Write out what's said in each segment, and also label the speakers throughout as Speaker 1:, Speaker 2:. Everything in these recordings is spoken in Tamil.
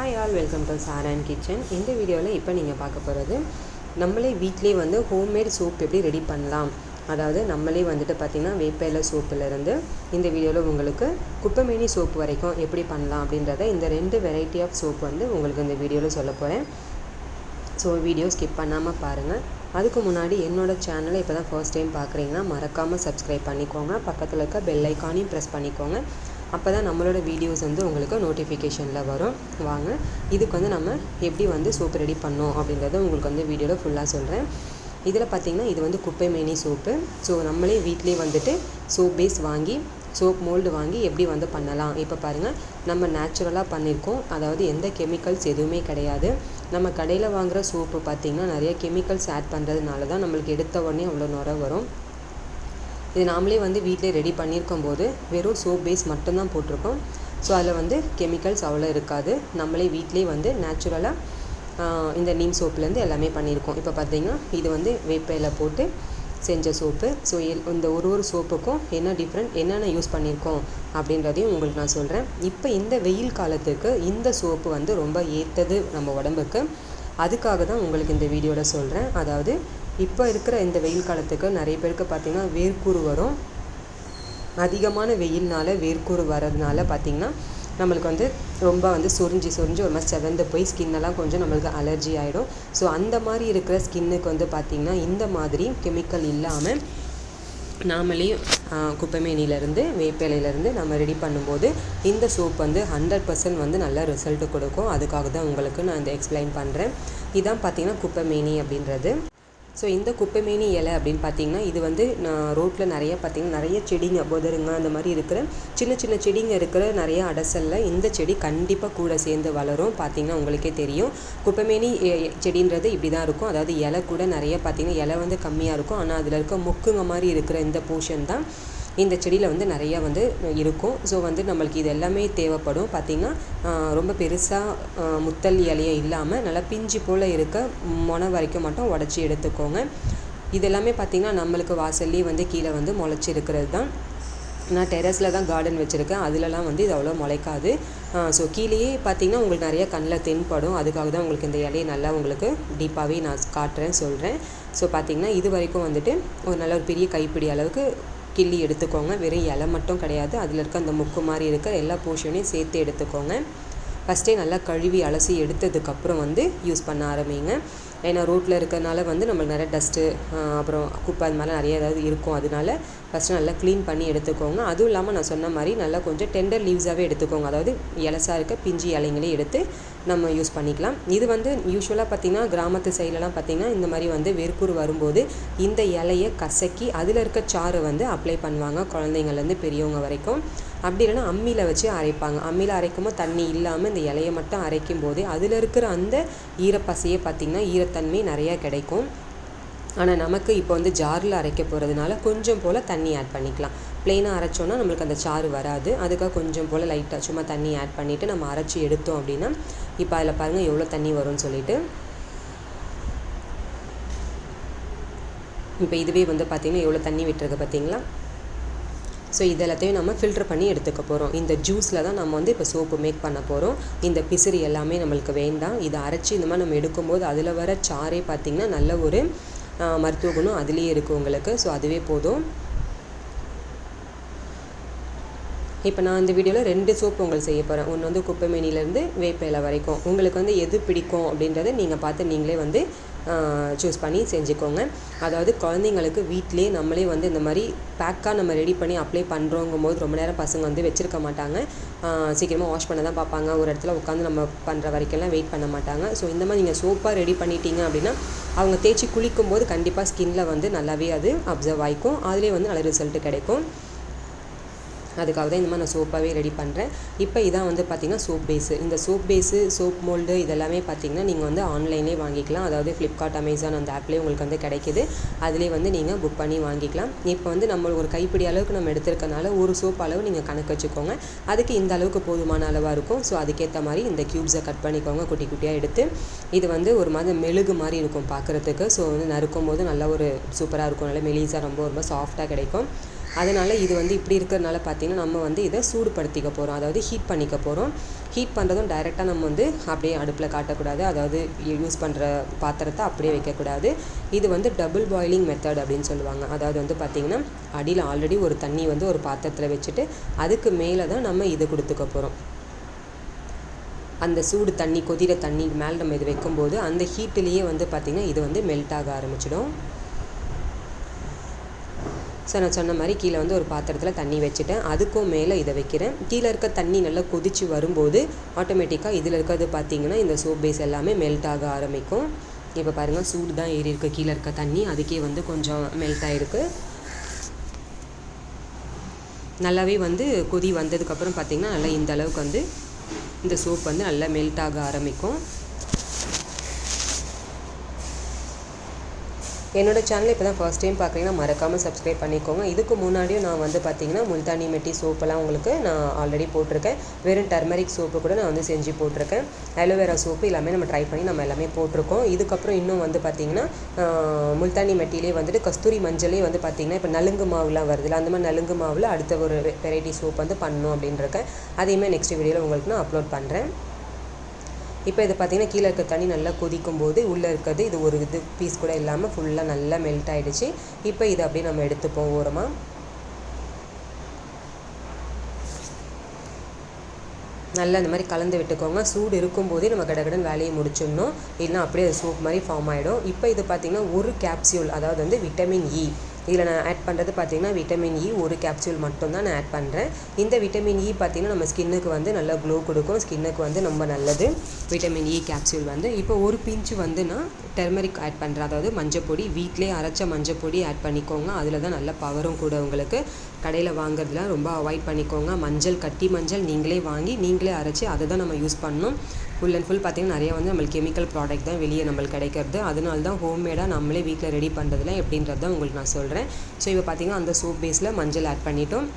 Speaker 1: Hi all welcome to Saran kitchen இந்த வீடியோவில் இப்போ நீங்கள் பார்க்க போகிறது நம்மளே வீட்டிலே வந்து ஹோம்மேட் சோப் எப்படி ரெடி பண்ணலாம்? அதாவது நம்மளே வந்துட்டு பார்த்திங்கன்னா வேப்பையில சோப்புலேருந்து இந்த வீடியோவில் உங்களுக்கு குப்பைமேனி சோப்பு வரைக்கும் எப்படி பண்ணலாம் அப்படின்றத இந்த ரெண்டு வெரைட்டி ஆஃப் சோப் வந்து உங்களுக்கு இந்த வீடியோவில் சொல்ல போகிறேன் ஸோ வீடியோ ஸ்கிப் பண்ணாமல் பாருங்கள் அதுக்கு முன்னாடி என்னோடய சேனலை இப்போ தான் ஃபர்ஸ்ட் டைம் பார்க்குறீங்கன்னா மறக்காமல் சப்ஸ்கிரைப் பண்ணிக்கோங்க. பக்கத்தில் இருக்க பெல் ஐக்கானையும் ப்ரெஸ் பண்ணிக்கோங்க. அப்போ தான் நம்மளோட வீடியோஸ் வந்து உங்களுக்கு நோட்டிஃபிகேஷனில் வரும். வாங்க இதுக்கு வந்து நம்ம எப்படி வந்து சோப்பு ரெடி பண்ணோம் அப்படின்றத உங்களுக்கு வந்து வீடியோவில் ஃபுல்லாக சொல்கிறேன் இதில் பார்த்திங்கன்னா இது வந்து குப்பை மேனி சோப்பு ஸோ நம்மளே வீட்டிலே வந்துட்டு சோப் பேஸ் வாங்கி சோப் மோல்டு வாங்கி எப்படி வந்து பண்ணலாம்? இப்போ பாருங்கள் நம்ம நேச்சுரலாக பண்ணியிருக்கோம் அதாவது எந்த கெமிக்கல்ஸ் எதுவுமே கிடையாது. நம்ம கடையில் வாங்குகிற சோப்பு பார்த்திங்கன்னா நிறைய கெமிக்கல்ஸ் ஆட் பண்ணுறதுனால தான் நம்மளுக்கு எடுத்த உடனே அவ்வளோ நுர வரும். இது நாமளே வந்து வீட்டிலே ரெடி பண்ணியிருக்கும் போது வெறும் சோப் பேஸ் மட்டும்தான் போட்டிருக்கோம். ஸோ அதில் வந்து கெமிக்கல்ஸ் அவ்வளோ இருக்காது. நம்மளே வீட்டிலே வந்து நேச்சுரலாக இந்த நீம் சோப்புலேருந்து எல்லாமே பண்ணியிருக்கோம் இப்போ பார்த்தீங்கன்னா இது வந்து வேப்பையில் போட்டு செஞ்ச சோப்பு ஸோ இந்த ஒரு ஒரு சோப்புக்கும் என்ன டிஃப்ரெண்ட் என்னென்ன யூஸ் பண்ணியிருக்கோம் அப்படின்றதையும் உங்களுக்கு நான் சொல்கிறேன் இப்போ இந்த வெயில் காலத்துக்கு இந்த சோப்பு வந்து ரொம்ப ஏற்றது நம்ம உடம்புக்கு. அதுக்காக தான் உங்களுக்கு இந்த வீடியோவில் சொல்கிறேன் அதாவது இப்போ இருக்கிற இந்த வெயில் காலத்துக்கு நிறைய பேருக்கு பார்த்திங்கன்னா வேர்க்கூறு வரும். அதிகமான வெயில்னால வேர்க்கூறு வர்றதுனால பார்த்திங்கன்னா நம்மளுக்கு வந்து ரொம்ப வந்து சொரிஞ்சு சொரிஞ்சு ஒரு மாதிரி செவந்து போய் ஸ்கின்னெல்லாம் கொஞ்சம் நம்மளுக்கு அலர்ஜி ஆகிடும் ஸோ அந்த மாதிரி இருக்கிற ஸ்கின்னுக்கு வந்து பார்த்திங்கன்னா இந்த மாதிரி கெமிக்கல் இல்லாமல் நாமளே குப்பைமேனிலேருந்து வேப்பிலையிலேருந்து நம்ம ரெடி பண்ணும்போது இந்த சோப் வந்து ஹண்ட்ரட் பர்சன்ட் வந்து நல்ல ரிசல்ட் கொடுக்கும். அதுக்காக தான் உங்களுக்கு நான் இந்த எக்ஸ்பிளைன் பண்ணுறேன் இதான் பார்த்திங்கன்னா குப்பைமேனி அப்படின்றது. ஸோ இந்த குப்பைமேனி இலை அப்படின்னு பார்த்தீங்கன்னா இது வந்து நான் ரோட்டில் நிறைய பார்த்திங்கன்னா நிறைய செடிங்க புதருங்க அந்த மாதிரி இருக்கிற சின்ன சின்ன செடிங்க இருக்கிற நிறைய அடசலில் இந்த செடி கண்டிப்பாக கூட சேர்ந்து வளரும். பார்த்திங்கன்னா உங்களுக்கே தெரியும். குப்பைமேனி செடின்றது இப்படி தான் இருக்கும். அதாவது இலை கூட நிறைய பார்த்திங்கன்னா இலை வந்து கம்மியாக இருக்கும். ஆனால் அதில் இருக்க முக்குங்க மாதிரி இருக்கிற இந்த போர்ஷன் தான். இந்த செடியில் வந்து நிறையா வந்து இருக்கும். ஸோ வந்து நம்மளுக்கு இது எல்லாமே தேவைப்படும். பார்த்திங்கன்னா ரொம்ப பெருசாக முத்தல் இலையை இல்லாமல் நல்லா பிஞ்சு போல் இருக்க மொனை வரைக்கும் மட்டும் உடச்சி எடுத்துக்கோங்க. இது எல்லாமே பார்த்திங்கன்னா நம்மளுக்கு வாசல்லே வந்து கீழே வந்து முளைச்சி இருக்கிறது தான் நான் டெரஸில் தான் கார்டன் வச்சுருக்கேன். அதிலலாம் வந்து இது அவ்வளோ முளைக்காது. ஸோ கீழேயே பார்த்திங்கன்னா உங்களுக்கு நிறைய கண்ணில் தென்படும் அதுக்காக தான் உங்களுக்கு இந்த இலையை நல்லா உங்களுக்கு டீப்பாகவே நான் காட்டுறேன் சொல்கிறேன் ஸோ பார்த்திங்கன்னா இது வரைக்கும் வந்துட்டு ஒரு நல்ல ஒரு பெரிய கைப்பிடி அளவுக்கு கிள்ளி எடுத்துக்கோங்க. வெறும் இலை மட்டும் கிடையாது. அதில் இருக்க அந்த முக்கு மாதிரி இருக்கிற எல்லா போர்ஷனையும் சேர்த்து எடுத்துக்கோங்க. ஃபஸ்ட்டே நல்லா கழுவி அலசி எடுத்ததுக்கப்புறம் வந்து யூஸ் பண்ண ஆரம்பிங்க. ஏன்னா ரோட்டில் இருக்கிறனால வந்து நம்மளுக்கு நிறைய டஸ்ட்டு அப்புறம் குப்பை அது மாதிரிலாம் நிறைய ஏதாவது இருக்கும். அதனால ஃபஸ்ட்டு நல்லா க்ளீன் பண்ணி எடுத்துக்கோங்க. அதுவும் இல்லாமல் நான் சொன்ன மாதிரி நல்லா கொஞ்சம் டெண்டர் லீவ்ஸாகவே எடுத்துக்கோங்க. அதாவது இலசாக இருக்க பிஞ்சு இலைங்களே எடுத்து நம்ம யூஸ் பண்ணிக்கலாம். இது வந்து யூஸ்வலாக பார்த்திங்கன்னா கிராமத்து சைட்லலாம் பார்த்திங்கன்னா இந்த மாதிரி வந்து வேர்க்கூறு வரும்போது இந்த இலையை கசக்கி அதில் இருக்க சாறு வந்து அப்ளை பண்ணுவாங்க குழந்தைங்கள்லேருந்து பெரியவங்க வரைக்கும். அப்படி இல்லைன்னா அம்மியில் வச்சு அரைப்பாங்க. அம்மியில் அரைக்கும்போது தண்ணி இல்லாமல் இந்த இலையை மட்டும் அரைக்கும் போதே அதில் இருக்கிற அந்த ஈரப்பசையே பார்த்திங்கன்னா ஈரத்தன்மை நிறையா கிடைக்கும். ஆனால் நமக்கு இப்போ வந்து ஜாரில் அரைக்க போகிறதுனால கொஞ்சம் போல் தண்ணி ஆட் பண்ணிக்கலாம். ப்ளெயினாக அரைச்சோன்னா நம்மளுக்கு அந்த சாறு வராது. அதுக்காக கொஞ்சம் போல் லைட்டாக சும்மா தண்ணி ஆட் பண்ணிவிட்டு நம்ம அரைச்சி எடுத்தோம் அப்படின்னா இப்போ அதில் பாருங்கள் எவ்வளோ தண்ணி வரும்னு சொல்லிட்டு. இப்போ இதுவே வந்து பார்த்திங்கன்னா எவ்வளோ தண்ணி விட்டுருக்கு பார்த்தீங்களா ஸோ இது எல்லாத்தையும் நம்ம ஃபில்டர் பண்ணி எடுத்துக்க போகிறோம் இந்த ஜூஸில் தான் நம்ம வந்து இப்போ சோப்பு மேக் பண்ண போகிறோம் இந்த பிசிறி எல்லாமே நம்மளுக்கு வேண்டாம். இதை அரைச்சி இந்த மாதிரி நம்ம எடுக்கும்போது அதில் வர சாரே பார்த்திங்கன்னா நல்ல ஒரு மருத்துவ குணம் அதுலேயே இருக்குது உங்களுக்கு. ஸோ அதுவே போதும். இப்போ நான் இந்த வீடியோவில் ரெண்டு சோப்பு உங்களுக்கு செய்ய போகிறேன் ஒன்று வந்து குப்பைமேனிலேருந்து வேப்பையில் வரைக்கும். உங்களுக்கு வந்து எது பிடிக்கும் அப்படின்றத நீங்கள் பார்த்து நீங்களே வந்து சூஸ் பண்ணி செஞ்சுக்கோங்க. அதாவது குழந்தைங்களுக்கு வீட்டிலே நம்மளே வந்து இந்த மாதிரி பேக்காக நம்ம ரெடி பண்ணி அப்ளை பண்ணுறோங்கும் போது ரொம்ப நேரம் பசங்க வந்து வச்சுருக்க மாட்டாங்க. சீக்கிரமாக வாஷ் பண்ண தான் பார்ப்பாங்க. ஒரு இடத்துல உட்காந்து நம்ம பண்ணுற வரைக்கும்லாம் வெயிட் பண்ண மாட்டாங்க. ஸோ இந்த மாதிரி நீங்கள் சோப்பாக ரெடி பண்ணிட்டீங்க அப்படின்னா அவங்க தேய்ச்சி குளிக்கும் போது கண்டிப்பாக ஸ்கின்னில் வந்து நல்லாவே அது அப்சர்வ் ஆகிக்கும் அதுலேயே வந்து நல்ல ரிசல்ட் கிடைக்கும். அதுக்காக தான் இந்த மாதிரி நான் சோப்பாகவே ரெடி பண்ணுறேன். இப்போ இதான் வந்து பார்த்திங்கன்னா சோப் பேஸு. இந்த சோப் பேஸு சோப் மோல்டு இதெல்லாமே பார்த்திங்கன்னா நீங்கள் வந்து ஆன்லைன்லேயே வாங்கிக்கலாம். அதாவது ஃப்ளிப்கார்ட் அமேசான் அந்த ஆப்லேயே உங்களுக்கு வந்து கிடைக்கிது. அதிலே வந்து நீங்கள் புக் பண்ணி வாங்கிக்கலாம். இப்போ வந்து நம்ம ஒரு கைப்பிடி அளவுக்கு நம்ம எடுத்துருக்கனால ஒரு சோப் அளவு நீங்கள் கணக்கு வச்சுக்கோங்க. அதுக்கு இந்த அளவுக்கு போதுமான அளவாக இருக்கும். ஸோ அதுக்கேற்ற மாதிரி இந்த க்யூப்ஸை கட் பண்ணிக்கோங்க. குட்டி குட்டியாக எடுத்து இது வந்து ஒரு மாதிரி மெழுகு மாதிரி இருக்கும் பார்க்குறதுக்கு. ஸோ வந்து நறுக்கும் போது நல்லா ஒரு சூப்பராக இருக்கும். நல்லா மெலிசாக ரொம்ப ரொம்ப சாஃப்டாக கிடைக்கும். அதனால் இது வந்து இப்படி இருக்கிறதுனால பார்த்திங்கன்னா நம்ம வந்து இதை சூடுபடுத்திக்க போகிறோம் அதாவது ஹீட் பண்ணிக்க போகிறோம் ஹீட் பண்ணுறதும் டைரெக்டாக நம்ம வந்து அப்படியே அடுப்பில் காட்டக்கூடாது. அதாவது யூஸ் பண்ணுற பாத்திரத்தை அப்படியே வைக்கக்கூடாது. இது வந்து டபுள் பாயிலிங் மெத்தட் அப்படின்னு சொல்லுவாங்க. அதாவது வந்து பார்த்திங்கன்னா அடியில் ஆல்ரெடி ஒரு தண்ணி வந்து ஒரு பாத்திரத்தில் வச்சுட்டு அதுக்கு மேலே தான் நம்ம இது கொடுத்துக்க போகிறோம் அந்த சூடு தண்ணி கொதிர தண்ணி மேலே நம்ம இது வைக்கும்போது அந்த ஹீட்டிலேயே வந்து பார்த்திங்கன்னா இது வந்து மெல்ட் ஆக ஆரம்பிச்சிடும். ஸோ நான் சொன்ன மாதிரி கீழே வந்து ஒரு பாத்திரத்தில் தண்ணி வச்சுட்டேன். அதுக்கும் மேலே இதை வைக்கிறேன். கீழே இருக்க தண்ணி நல்லா கொதித்து வரும்போது ஆட்டோமேட்டிக்காக இதில் இருக்கிறது பார்த்திங்கன்னா இந்த சோப் பேஸ் எல்லாமே மெல்ட் ஆக ஆரம்பிக்கும். இப்போ பாருங்கள் சூடு தான் ஏறி இருக்குது கீழே இருக்க தண்ணி அதுக்கே வந்து கொஞ்சம் மெல்ட் ஆகிருக்கு நல்லாவே வந்து கொதி வந்ததுக்கப்புறம் பார்த்திங்கன்னா நல்லா இந்த அளவுக்கு வந்து இந்த சோப் வந்து நல்லா மெல்ட் ஆக ஆரம்பிக்கும். என்னோடய சேனல் இப்போ தான் ஃபர்ஸ்ட் டைம் பார்க்குறீங்கன்னா மறக்காமல் சப்ஸ்கிரைப் பண்ணிக்கோங்க. இதுக்கு முன்னாடியும் நான் வந்து பார்த்திங்கன்னா முல்தானி மெட்டி சோப்பெல்லாம் உங்களுக்கு நான் ஆல்ரெடி போட்டிருக்கேன். வெறும் டர்மரிக் சோப்பு கூட நான் வந்து செஞ்சு போட்டிருக்கேன். அலோவேரா சோப்பு எல்லாமே நம்ம ட்ரை பண்ணி நம்ம எல்லாமே போட்டிருக்கோம். இதுக்கப்புறம் இன்னும் வந்து பார்த்திங்கன்னா முல்தானி மெட்டிலே வந்துட்டு கஸ்தூரி மஞ்சளே வந்து பார்த்திங்கன்னா இப்போ நலுங்கு மாவுலாம் வருதுல அந்த மாதிரி நலுங்கு மாவில் அடுத்த ஒரு வெரைட்டி சோப் வந்து பண்ணணும் அப்படின்ட்டு அதையுமே நெக்ஸ்ட் வீடியோவில் உங்களுக்கு நான் அப்லோட் பண்ணுறேன் இப்போ இது பார்த்திங்கன்னா கீழே இருக்க தண்ணி நல்லா கொதிக்கும் போது உள்ளே இருக்கிறது இது ஒரு இது பீஸ் கூட இல்லாமல் ஃபுல்லாக நல்லா மெல்ட் ஆகிடுச்சு இப்போ இதை அப்படியே நம்ம எடுத்துப்போம் ஓரமாக நல்லா இந்த மாதிரி கலந்து விட்டுக்கோங்க. சூடு இருக்கும்போதே நம்ம கடகடன் வேலையை முடிச்சிடணும். இல்லைன்னா அப்படியே அது சூப் மாதிரி ஃபார்ம் ஆகிடும் இப்போ இது பார்த்திங்கன்னா ஒரு கேப்சியூல் அதாவது வந்து விட்டமின் இ e. இதில் நான் ஆட் பண்ணுறது பார்த்திங்கன்னா விட்டமின் இ e ஒரு கேப்சூல் மட்டும்தான் நான் ஆட் பண்ணுறேன் இந்த விட்டமின் இ e பார்த்திங்கன்னா நம்ம ஸ்கின்னுக்கு வந்து நல்லா க்ளோ கொடுக்கும். ஸ்கின்னுக்கு வந்து ரொம்ப நல்லது. விட்டமின் இ கேப்சூல் வந்து. இப்போ ஒரு பிஞ்சு வந்து நான் டெர்மரிக் ஆட் பண்ணுறேன் அதாவது மஞ்சப்பொடி வீட்லேயே அரைச்ச மஞ்சப்பொடி ஆட் பண்ணிக்கோங்க. அதில் தான் நல்ல பவரும் கூட உங்களுக்கு. கடையில் வாங்குறதுலாம் ரொம்ப அவாய்ட் பண்ணிக்கோங்க. மஞ்சள் கட்டி மஞ்சள் நீங்களே வாங்கி நீங்களே அரைச்சி அதை தான் நம்ம யூஸ் பண்ணணும். ஃபுல் அண்ட் ஃபுல் பார்த்திங்கன்னா நிறைய வந்து நம்மளுக்கு கெமிக்கல் ப்ராடக்ட் தான் வெளியே நம்மளுக்கு கிடைக்கிறது. அதனால தான் ஹோம்மேடாக நம்மளே வீட்டில் ரெடி பண்ணுறதுல எப்படின்றது தான் உங்களுக்கு நான் சொல்கிறேன் ஸோ இப்போ பார்த்திங்கன்னா அந்த சோப் பேஸில் மஞ்சள் ஆட் பண்ணிட்டோம்.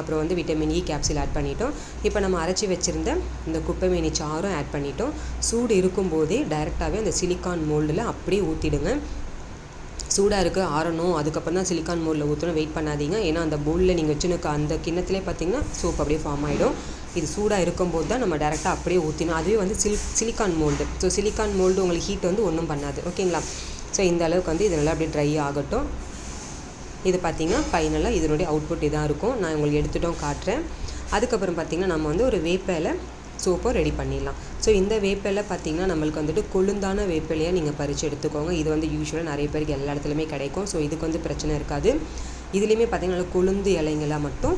Speaker 1: அப்புறம் வந்து விட்டமின் இ கேப்சில் ஆட் பண்ணிட்டோம். இப்போ நம்ம அரைச்சி வச்சுருந்த இந்த குப்பைமேனி சாரும் ஆட் பண்ணிட்டோம். சூடு இருக்கும்போதே டைரெக்டாகவே அந்த சிலிக்கான் மோல்டில் அப்படியே ஊற்றிடுங்க சூடாக இருக்குது ஆறணும். அதுக்கப்புறம் தான் சிலிக்கான் மோரில் ஊற்றணும் வெயிட் பண்ணாதீங்க. ஏன்னா அந்த பவுலில் நீங்கள் வச்சுனுக்க அந்த கிண்ணத்திலே பார்த்தீங்கன்னா சோப் அப்படியே ஃபார்ம் ஆகிடும் இது சூடாக இருக்கும்போது தான் நம்ம டேரெக்டாக அப்படியே ஊற்றினோம் அதுவே வந்து சில் silicone mould so silicone mould உங்களுக்கு ஹீட் வந்து ஒன்றும் பண்ணாது. ஓகேங்களா ஸோ இந்த அளவுக்கு வந்து இது நல்லா அப்படியே ட்ரை ஆகட்டும். இது பார்த்திங்கன்னா ஃபைனலாக இதனுடைய அவுட்புட் இதாக இருக்கும். நான் உங்களுக்கு எடுத்துட்டோம் காட்டுறேன். அதுக்கப்புறம் பார்த்திங்கன்னா நம்ம வந்து ஒரு வேப்பையில் சோப்போ ரெடி பண்ணிடலாம். ஸோ இந்த வேப்பிலை பார்த்திங்கன்னா நம்மளுக்கு வந்துட்டு கொழுந்தான வேப்பிலையாக நீங்கள் பறித்து எடுத்துக்கோங்க. இது வந்து யூஸ்வலாக நிறைய பேருக்கு எல்லா இடத்துலையுமே கிடைக்கும். ஸோ இதுக்கு வந்து பிரச்சனை இருக்காது. இதுலேயுமே பார்த்திங்கன்னா கொழுந்து இலைங்களாக மட்டும்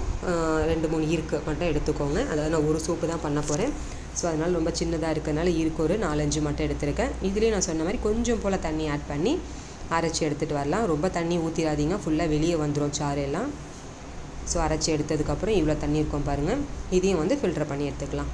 Speaker 1: ரெண்டு மூணு ஈர்க்கு மட்டும் எடுத்துக்கோங்க. அதாவது நான் ஒரு சோப்பு தான் பண்ண போகிறேன் ஸோ அதனால் ரொம்ப சின்னதாக இருக்கிறதுனால ஈர்க்கு ஒரு நாலஞ்சு மட்டும் எடுத்திருக்கேன். இதுலேயும் நான் சொன்ன மாதிரி கொஞ்சம் போல் தண்ணி ஆட் பண்ணி அரைச்சி எடுத்துகிட்டு வரலாம். ரொம்ப தண்ணி ஊற்றிடாதீங்க ஃபுல்லாக வெளியே வந்துடும் சாறு எல்லாம் ஸோ அரைச்சி எடுத்ததுக்கப்புறம் இவ்வளோ தண்ணி இருக்கும் பாருங்கள் இதையும் வந்து ஃபில்டர் பண்ணி எடுத்துக்கலாம்.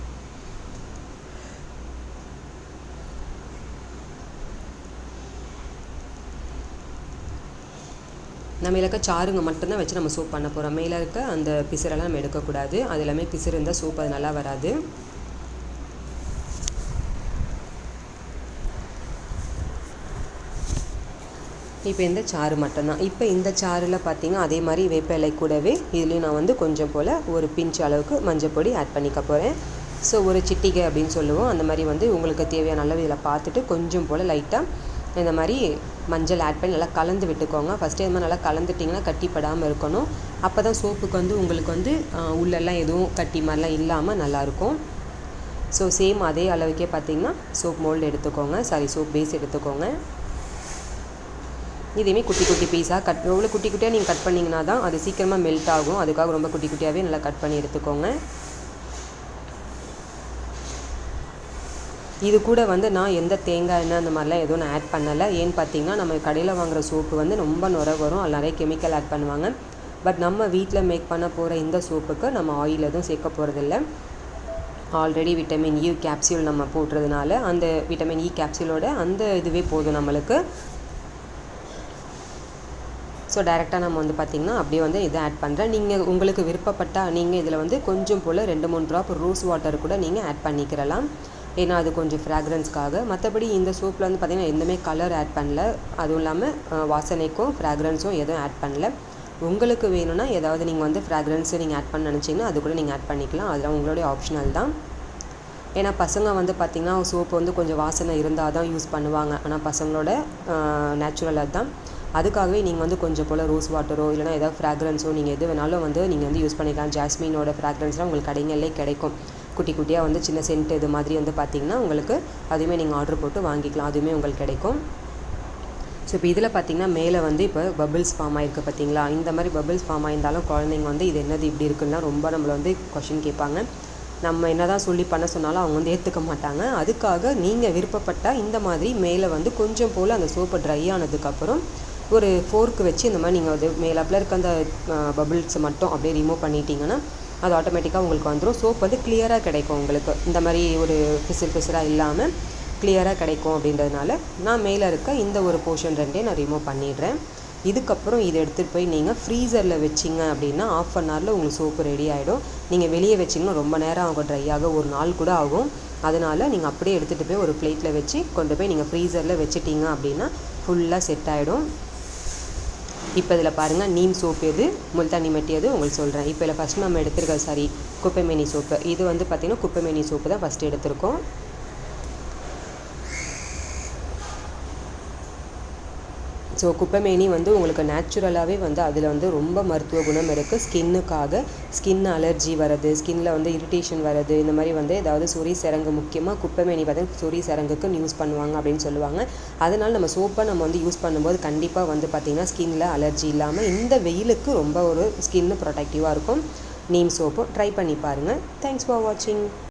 Speaker 1: நம்ம இலக்க சாருங்க மட்டும்தான் வச்சு நம்ம சூப் பண்ண போகிறோம் மேலே இருக்க அந்த பிசிறெல்லாம் நம்ம எடுக்கக்கூடாது. அது எல்லாமே பிசிறு இருந்தால் சூப் அது நல்லா வராது. இப்போ இந்த சாறு மட்டும்தான். இப்போ இந்த சாறில் பார்த்தீங்கன்னா அதே மாதிரி வேப்ப இலை கூடவே இதுலேயும் நான் வந்து கொஞ்சம் போல் ஒரு பிஞ்ச் அளவுக்கு மஞ்சள் பொடி ஆட் பண்ணிக்க போகிறேன் ஸோ ஒரு சிட்டிகை அப்படின்னு சொல்லுவோம். அந்த மாதிரி வந்து உங்களுக்கு தேவையான அளவு இதில் பார்த்துட்டு கொஞ்சம் போல் லைட்டாக இந்த மாதிரி மஞ்சள் ஆட் பண்ணி நல்லா கலந்து விட்டுக்கோங்க. ஃபஸ்ட்டு இது மாதிரி நல்லா கலந்துட்டிங்கன்னா கட்டிப்படாமல் இருக்கணும். அப்போ தான் சோப்புக்கு வந்து உங்களுக்கு வந்து உள்ளெல்லாம் எதுவும் கட்டி மாதிரிலாம் இல்லாமல் நல்லாயிருக்கும். ஸோ சேம் அதே அளவுக்கே பார்த்தீங்கன்னா சோப் மோல்டு எடுத்துக்கோங்க. சாரி சோப் பேஸ் எடுத்துக்கோங்க. இதையுமே குட்டி குட்டி பீஸாக கட் எவ்வளோ குட்டி குட்டியாக நீங்கள் கட் பண்ணிங்கன்னா தான் அது சீக்கிரமாக மெல்ட் ஆகும். அதுக்காக ரொம்ப குட்டி குட்டியாகவே நல்லா கட் பண்ணி எடுத்துக்கோங்க. இது கூட வந்து நான் எந்த தேங்காய் எண்ணெய் அந்த மாதிரிலாம் எதுவும் நான் ஆட் பண்ணலை. ஏன்னு பார்த்தீங்கன்னா நம்ம கடையில் வாங்குகிற சோப்பு வந்து ரொம்ப நுர வரும். அதில் நிறைய கெமிக்கல் ஆட் பண்ணுவாங்க. பட் நம்ம வீட்டில் மேக் பண்ண போகிற இந்த சோப்புக்கு நம்ம ஆயில் எதுவும் சேர்க்க போகிறதில்ல ஆல்ரெடி விட்டமின் இ கேப்சியூல் நம்ம போடுறதுனால அந்த விட்டமின் இ கேப்சியூலோட அந்த இதுவே போதும் நம்மளுக்கு. ஸோ டைரெக்டாக நம்ம வந்து பார்த்திங்கன்னா அப்படியே வந்து இதை ஆட் பண்ணுறேன் நீங்கள் உங்களுக்கு விருப்பப்பட்டால் நீங்கள் இதில் வந்து கொஞ்சம் போல் ரெண்டு மூணு ட்ராப் ரோஸ் வாட்டர் கூட நீங்கள் ஆட் பண்ணிக்கிறலாம். ஏன்னா அது கொஞ்சம் ஃப்ராக்ரன்ஸ்க்காக மற்றபடி இந்த சோப்பில் வந்து பார்த்திங்கன்னா எதுவுமே கலர் ஆட் பண்ணல. அதுவும் இல்லாமல் வாசனைக்கும் ஃப்ராக்ரன்ஸும் எதுவும் ஆட் பண்ணல. உங்களுக்கு வேணும்னா ஏதாவது நீங்கள் வந்து ஃப்ராக்ரன்ஸு நீங்கள் ஆட் பண்ண நினச்சிங்கன்னா அது கூட நீங்கள் ஆட் பண்ணிக்கலாம். அதெல்லாம் உங்களுடைய ஆப்ஷனல் தான். ஏன்னா பசங்க வந்து பார்த்திங்கன்னா சோப்பு வந்து கொஞ்சம் வாசனை இருந்தால் தான் யூஸ் பண்ணுவாங்க. ஆனால் பசங்களோட நேச்சுரல் அதுதான் அதுக்காகவே நீங்கள் வந்து கொஞ்சம் போல் ரோஸ் வாட்டரோ இல்லைனா ஏதாவது ஃப்ராக்ரன்ஸோ நீங்கள் எது வேணாலும் வந்து நீங்கள் வந்து யூஸ் பண்ணிக்கலாம். ஜாஸ்மினோட ஃப்ராக்ரன்ஸ்லாம் உங்களுக்கு கடைங்களிலே கிடைக்கும். குட்டி குட்டியாக வந்து சின்ன சென்ட் இது மாதிரி வந்து பார்த்திங்கன்னா உங்களுக்கு அதுவுமே நீங்கள் ஆர்டர் போட்டு வாங்கிக்கலாம். அதுவுமே உங்களுக்கு கிடைக்கும். ஸோ இப்போ இதில் பார்த்தீங்கன்னா மேலே வந்து இப்போ பபிள்ஸ் ஃபார்ம் ஆகிருக்கு பார்த்தீங்களா இந்த மாதிரி பபிள்ஸ் ஃபார்ம் ஆயிருந்தாலும் குழந்தைங்க வந்து இது என்னது இப்படி இருக்குன்னா ரொம்ப நம்மளை வந்து கொஷின் கேட்பாங்க. நம்ம என்ன தான் சொல்லி பண்ண சொன்னாலும் அவங்க வந்து ஏற்றுக்க மாட்டாங்க. அதுக்காக நீங்கள் விருப்பப்பட்டால் இந்த மாதிரி மேலே வந்து கொஞ்சம் போல் அந்த சோப்பு ட்ரை ஆனதுக்கப்புறம் ஒரு ஃபோர்க்கு வச்சு இந்த மாதிரி நீங்கள் அது மேலாப்பில் இருக்க அந்த பபிள்ஸை மட்டும் அப்படியே ரிமூவ் பண்ணிட்டீங்கன்னா அது ஆட்டோமேட்டிக்காக உங்களுக்கு வந்துடும் சோப் வந்து கிளியராக கிடைக்கும் உங்களுக்கு. இந்த மாதிரி ஒரு பிசில் பிசிலாக இல்லாமல் கிளியராக கிடைக்கும் அப்படின்றதுனால நான் மேலே இருக்க இந்த ஒரு போர்ஷன் ரெண்டே நான் ரிமூவ் பண்ணிடுறேன். இதுக்கப்புறம் இதை எடுத்துகிட்டு போய் நீங்கள் ஃப்ரீசரில் வச்சிங்க அப்படின்னா ஆஃப் அன் ஹவரில் உங்களுக்கு சோப்பு ரெடி ஆகிடும் நீங்கள் வெளியே வச்சிங்கன்னா ரொம்ப நேரம் ஆகும் ட்ரை ஆக ஒரு நாள் கூட ஆகும். அதனால் நீங்கள் அப்படியே எடுத்துகிட்டு போய் ஒரு பிளேட்டில் வச்சு கொண்டு போய் நீங்கள் ஃப்ரீசரில் வச்சுட்டீங்க அப்படின்னா ஃபுல்லாக செட் ஆகிடும் இப்போ இதில் பாருங்கள் நீம் சோப்பு எது முல்தானி மெட்டி எது உங்களுக்கு சொல்கிறேன் இப்போ இதில் ஃபஸ்ட் நம்ம எடுத்துருக்க சாரி குப்பைமேனி சோப்பு. இது வந்து பார்த்திங்கன்னா குப்பைமேனி சோப்பு தான் ஃபஸ்ட்டு எடுத்திருக்கோம். ஸோ குப்பைமேனி வந்து உங்களுக்கு நேச்சுரலாகவே வந்து அதில் வந்து ரொம்ப மருத்துவ குணம் இருக்குது ஸ்கின்னுக்காக ஸ்கின் அலர்ஜி வர்றது ஸ்கின்னில் வந்து இரிட்டேஷன் வர்றது இந்த மாதிரி வந்து ஏதாவது சொறி சரங்கு முக்கியமாக குப்பைமேனி பார்த்தீங்கன்னா சொறி சரங்குக்கு யூஸ் பண்ணுவாங்க அப்படின்னு சொல்லுவாங்க. அதனால் நம்ம சோப்பை நம்ம வந்து யூஸ் பண்ணும்போது கண்டிப்பாக வந்து பார்த்திங்கன்னா ஸ்கின்னில் அலர்ஜி இல்லாமல் இந்த வெயிலுக்கு ரொம்ப ஒரு ஸ்கின்னு ப்ரொடக்டிவாக இருக்கும். நீம் சோப்பும் ட்ரை பண்ணி பாருங்கள் தேங்க்ஸ் ஃபார் வாட்சிங்